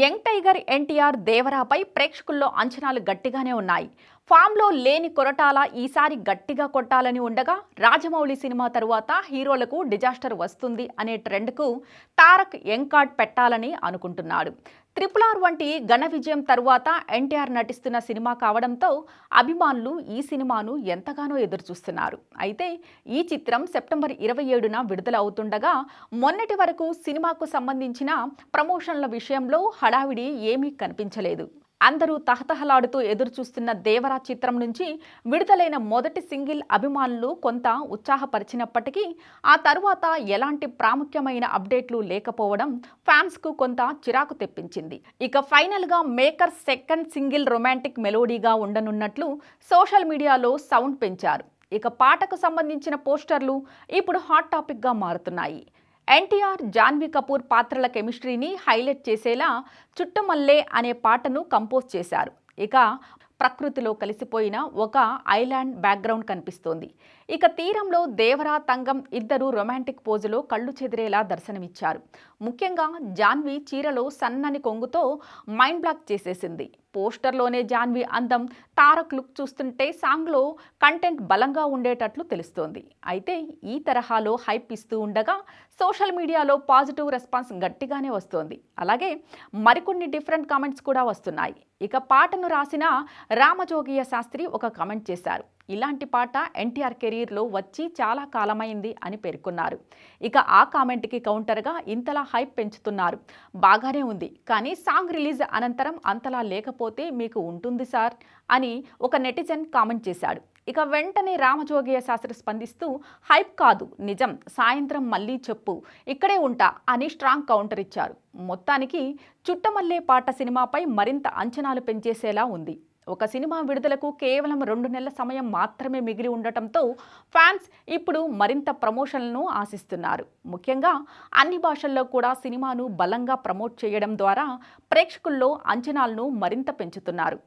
Young tiger NTR దేవరాపై ప్రేక్షకుల్లో అంచనాలు గట్టిగానే ఉన్నాయి. ఫామ్లో లేని కొరటాల ఈసారి గట్టిగా కొట్టాలని ఉండగా రాజమౌళి సినిమా తరువాత హీరోలకు డిజాస్టర్ వస్తుంది అనే ట్రెండ్కు తారక్ ఎంకాడ్ పెట్టాలని అనుకుంటున్నాడు. త్రిపుల్ ఆర్ వంటి ఘన విజయం తరువాత ఎన్టీఆర్ నటిస్తున్న సినిమా కావడంతో అభిమానులు ఈ సినిమాను ఎంతగానో ఎదురుచూస్తున్నారు. అయితే ఈ చిత్రం సెప్టెంబర్ ఇరవై ఏడున విడుదల అవుతుండగా మొన్నటి వరకు సినిమాకు సంబంధించిన ప్రమోషన్ల విషయంలో హడావిడి ఏమీ కనిపించలేదు. అందరూ తహతహలాడుతూ ఎదురుచూస్తున్న దేవరా చిత్రం నుంచి విడుదలైన మొదటి సింగిల్ అభిమానులు కొంత ఉత్సాహపరిచినప్పటికీ ఆ తరువాత ఎలాంటి ప్రాముఖ్యమైన అప్డేట్లు లేకపోవడం ఫ్యాన్స్కు కొంత చిరాకు తెప్పించింది. ఇక ఫైనల్గా మేకర్ సెకండ్ సింగిల్ రొమాంటిక్ మెలోడీగా ఉండనున్నట్లు సోషల్ మీడియాలో సౌండ్ పెంచారు. ఇక పాటకు సంబంధించిన పోస్టర్లు ఇప్పుడు హాట్ టాపిక్గా మారుతున్నాయి. ఎన్టీఆర్ జాన్వీ కపూర్ పాత్రల కెమిస్ట్రీని హైలైట్ చేసేలా చుట్టమల్లే అనే పాటను కంపోజ్ చేశారు. ఇక ప్రకృతిలో కలిసిపోయిన ఒక ఐలాండ్ బ్యాక్గ్రౌండ్ కనిపిస్తోంది. ఇక తీరంలో దేవరా తంగం ఇద్దరు రొమాంటిక్ పోజులో కళ్ళు చెదిరేలా దర్శనమిచ్చారు. ముఖ్యంగా జాన్వి చీరలో సన్నని కొంగుతో మైండ్ బ్లాక్ చేసేసింది. పోస్టర్లోనే జాన్వి అందం తారక్ లుక్ చూస్తుంటే సాంగ్లో కంటెంట్ బలంగా ఉండేటట్లు తెలుస్తోంది. అయితే ఈ తరహాలో హైప్ ఇస్తూ ఉండగా సోషల్ మీడియాలో పాజిటివ్ రెస్పాన్స్ గట్టిగానే వస్తోంది. అలాగే మరికొన్ని డిఫరెంట్ కామెంట్స్ కూడా వస్తున్నాయి. ఇక పాటను రాసిన రామజోగియ శాస్త్రి ఒక కామెంట్ చేశారు. ఇలాంటి పాట ఎన్టీఆర్ కెరీర్లో వచ్చి చాలా కాలమైంది అని పేర్కొన్నారు. ఇక ఆ కామెంట్కి కౌంటర్గా ఇంతలా హైప్ పెంచుతున్నారు. బాగానే ఉంది. కానీ సాంగ్ రిలీజ్ అనంతరం అంతలా లేకపోతే మీకు ఉంటుంది సార్ అని ఒక నెటిజన్ కామెంట్ చేశాడు. ఇక వెంటనే రామజోగయ్య శాస్త్రి స్పందిస్తూ హైప్ కాదు. నిజం. సాయంత్రం మళ్ళీ చెప్పు. ఇక్కడే ఉంటా అని స్ట్రాంగ్ కౌంటర్ ఇచ్చారు. మొత్తానికి చుట్టమల్లే పాట సినిమాపై మరింత అంచనాలు పెంచేసేలా ఉంది. ఒక సినిమా విడుదలకు కేవలం రెండు నెలల సమయం మాత్రమే మిగిలి ఉండటంతో ఫ్యాన్స్ ఇప్పుడు మరింత ప్రమోషన్లను ఆశిస్తున్నారు. ముఖ్యంగా అన్ని భాషల్లో కూడా సినిమాను బలంగా ప్రమోట్ చేయడం ద్వారా ప్రేక్షకుల్లో అంచనాలను మరింత పెంచుతున్నారు.